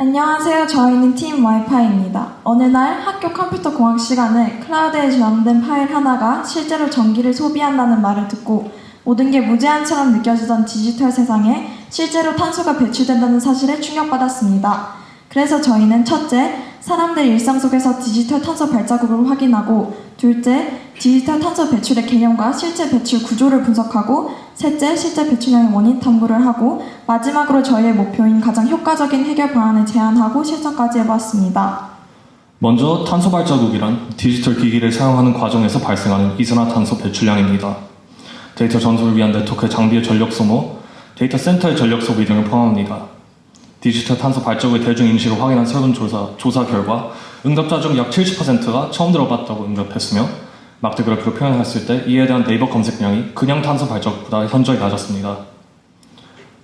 안녕하세요. 저희는 팀 와이파이입니다. 어느 날 학교 컴퓨터 공학 시간에 클라우드에 저장된 파일 하나가 실제로 전기를 소비한다는 말을 듣고 모든 게 무제한처럼 느껴지던 디지털 세상에 실제로 탄소가 배출된다는 사실에 충격받았습니다. 그래서 저희는 첫째, 사람들 일상 속에서 디지털 탄소 발자국을 확인하고 둘째, 디지털 탄소 배출의 개념과 실제 배출 구조를 분석하고 셋째, 실제 배출량의 원인 탐구를 하고 마지막으로 저희의 목표인 가장 효과적인 해결 방안을 제안하고 실천까지 해보았습니다. 먼저 탄소 발자국이란 디지털 기기를 사용하는 과정에서 발생하는 이산화탄소 배출량입니다. 데이터 전송을 위한 네트워크 장비의 전력 소모, 데이터 센터의 전력 소비 등을 포함합니다. 디지털 탄소 발자국의 대중 인식을 확인한 설문조사 조사 결과 응답자 중 약 70%가 처음 들어봤다고 응답했으며 막대 그래프로 표현했을 때 이에 대한 네이버 검색량이 그냥 탄소 발자국보다 현저히 낮았습니다.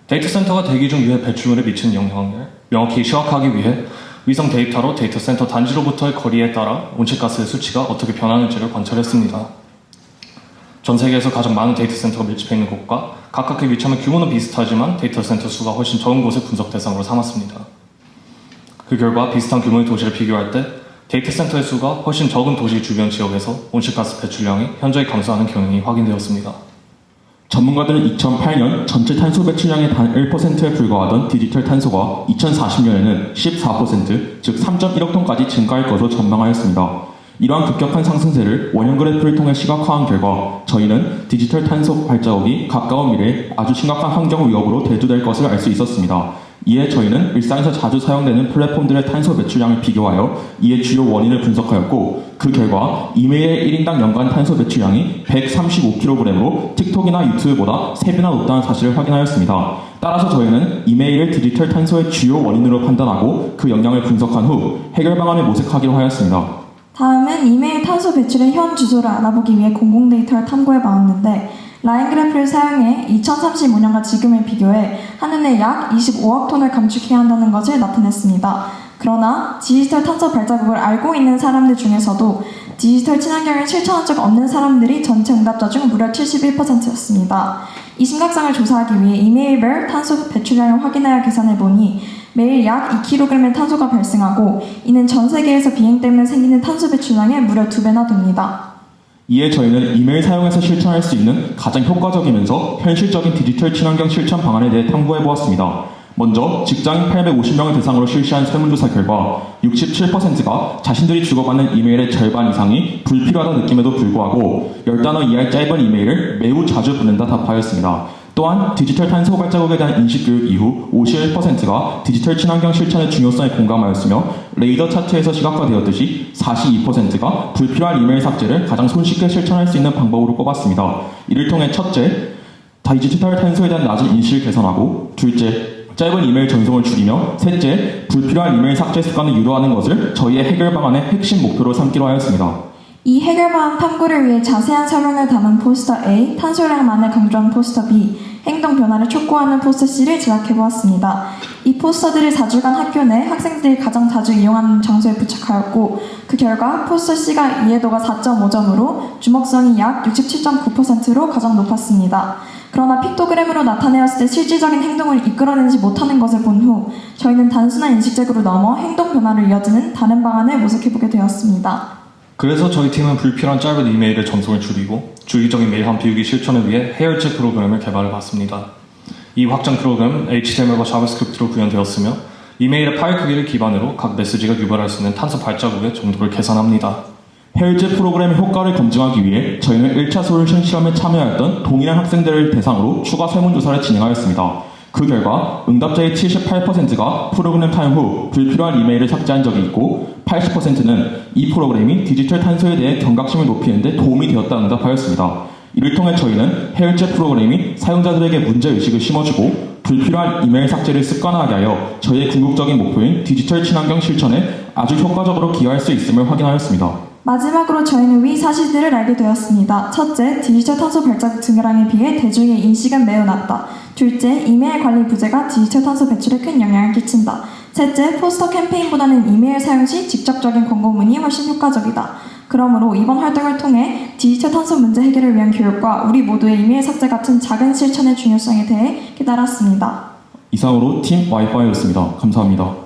데이터 센터가 대기 중 유해 배출물에 미치는 영향을 명확히 시각하기 위해 위성 데이터로 데이터 센터 단지로부터의 거리에 따라 온실가스의 수치가 어떻게 변하는지를 관찰했습니다. 전 세계에서 가장 많은 데이터 센터가 밀집해 있는 곳과 각각의 위치하면 규모는 비슷하지만 데이터 센터 수가 훨씬 적은 곳을 분석 대상으로 삼았습니다. 그 결과 비슷한 규모의 도시를 비교할 때 데이터 센터의 수가 훨씬 적은 도시 주변 지역에서 온실가스 배출량이 현저히 감소하는 경향이 확인되었습니다. 전문가들은 2008년 전체 탄소 배출량의 단 1%에 불과하던 디지털 탄소가 2040년에는 14%, 즉 3.1억 톤까지 증가할 것으로 전망하였습니다. 이러한 급격한 상승세를 원형 그래프를 통해 시각화한 결과 저희는 디지털 탄소 발자국이 가까운 미래에 아주 심각한 환경 위협으로 대두될 것을 알 수 있었습니다. 이에 저희는 일상에서 자주 사용되는 플랫폼들의 탄소 배출량을 비교하여 이의 주요 원인을 분석하였고 그 결과 이메일의 1인당 연간 탄소 배출량이 135kg으로 틱톡이나 유튜브보다 3배나 높다는 사실을 확인하였습니다. 따라서 저희는 이메일을 디지털 탄소의 주요 원인으로 판단하고 그 영향을 분석한 후 해결 방안을 모색하기로 하였습니다. 다음은 이메일 탄소 배출의 현 주소를 알아보기 위해 공공 데이터를 탐구해 봤는데 라인 그래프를 사용해 2035년과 지금을 비교해 한 해에 약 25억 톤을 감축해야 한다는 것을 나타냈습니다. 그러나 디지털 탄소 발자국을 알고 있는 사람들 중에서도 디지털 친환경을 실천한 적 없는 사람들이 전체 응답자 중 무려 71%였습니다. 이 심각성을 조사하기 위해 이메일별 탄소 배출량을 확인하여 계산해 보니 매일 약 2kg의 탄소가 발생하고 이는 전 세계에서 비행 때문에 생기는 탄소 배출량의 무려 두 배나 됩니다. 이에 저희는 이메일 사용해서 실천할 수 있는 가장 효과적이면서 현실적인 디지털 친환경 실천 방안에 대해 탐구해 보았습니다. 먼저 직장인 850명을 대상으로 실시한 설문조사 결과 67%가 자신들이 주고받는 이메일의 절반 이상이 불필요하다 느낌에도 불구하고 10단어 이하의 짧은 이메일을 매우 자주 보낸다 답하였습니다. 또한 디지털 탄소 발자국에 대한 인식 교육 이후 51%가 디지털 친환경 실천의 중요성에 공감하였으며 레이더 차트에서 시각화되었듯이 42%가 불필요한 이메일 삭제를 가장 손쉽게 실천할 수 있는 방법으로 꼽았습니다. 이를 통해 첫째, 디지털 탄소에 대한 낮은 인식을 개선하고 둘째, 짧은 이메일 전송을 줄이며 셋째, 불필요한 이메일 삭제 습관을 유도하는 것을 저희의 해결 방안의 핵심 목표로 삼기로 하였습니다. 이 해결 방안 탐구를 위해 자세한 설명을 담은 포스터 A, 탄소량만을 강조한 포스터 B, 행동 변화를 촉구하는 포스터 C를 제작해 보았습니다. 이 포스터들을 4주간 학교 내 학생들이 가장 자주 이용하는 장소에 부착하였고 그 결과 포스터 C가 이해도가 4.5점으로 주목성이 약 67.9%로 가장 높았습니다. 그러나 픽토그램으로 나타내었을 때 실질적인 행동을 이끌어내지 못하는 것을 본 후 저희는 단순한 인식적으로 넘어 행동 변화를 이어지는 다른 방안을 모색해보게 되었습니다. 그래서 저희 팀은 불필요한 짧은 이메일의 전송을 줄이고 주기적인 메일 한 비우기 실천을 위해 해열제 프로그램을 개발해 봤습니다. 이 확장 프로그램 HTML과 자바스크립트로 구현되었으며 이메일의 파일 크기를 기반으로 각 메시지가 유발할 수 있는 탄소 발자국의 정도를 계산합니다. 해열제 프로그램의 효과를 검증하기 위해 저희는 1차 솔루션 시험에 참여했던 동일한 학생들을 대상으로 추가 설문조사를 진행하였습니다. 그 결과 응답자의 78%가 프로그램 사용 후 불필요한 이메일을 삭제한 적이 있고 80%는 이 프로그램이 디지털 탄소에 대해 경각심을 높이는 데 도움이 되었다 응답하였습니다. 이를 통해 저희는 해열제 프로그램이 사용자들에게 문제의식을 심어주고 불필요한 이메일 삭제를 습관화하게 하여 저희의 궁극적인 목표인 디지털 친환경 실천에 아주 효과적으로 기여할 수 있음을 확인하였습니다. 마지막으로 저희는 위 사실들을 알게 되었습니다. 첫째, 디지털 탄소 발자국 증가량에 비해 대중의 인식은 매우 낮다. 둘째, 이메일 관리 부재가 디지털 탄소 배출에 큰 영향을 끼친다. 셋째, 포스터 캠페인보다는 이메일 사용 시 직접적인 광고문이 훨씬 효과적이다. 그러므로 이번 활동을 통해 디지털 탄소 문제 해결을 위한 교육과 우리 모두의 이메일 삭제 같은 작은 실천의 중요성에 대해 깨달았습니다. 이상으로 팀 와이파이였습니다. 감사합니다.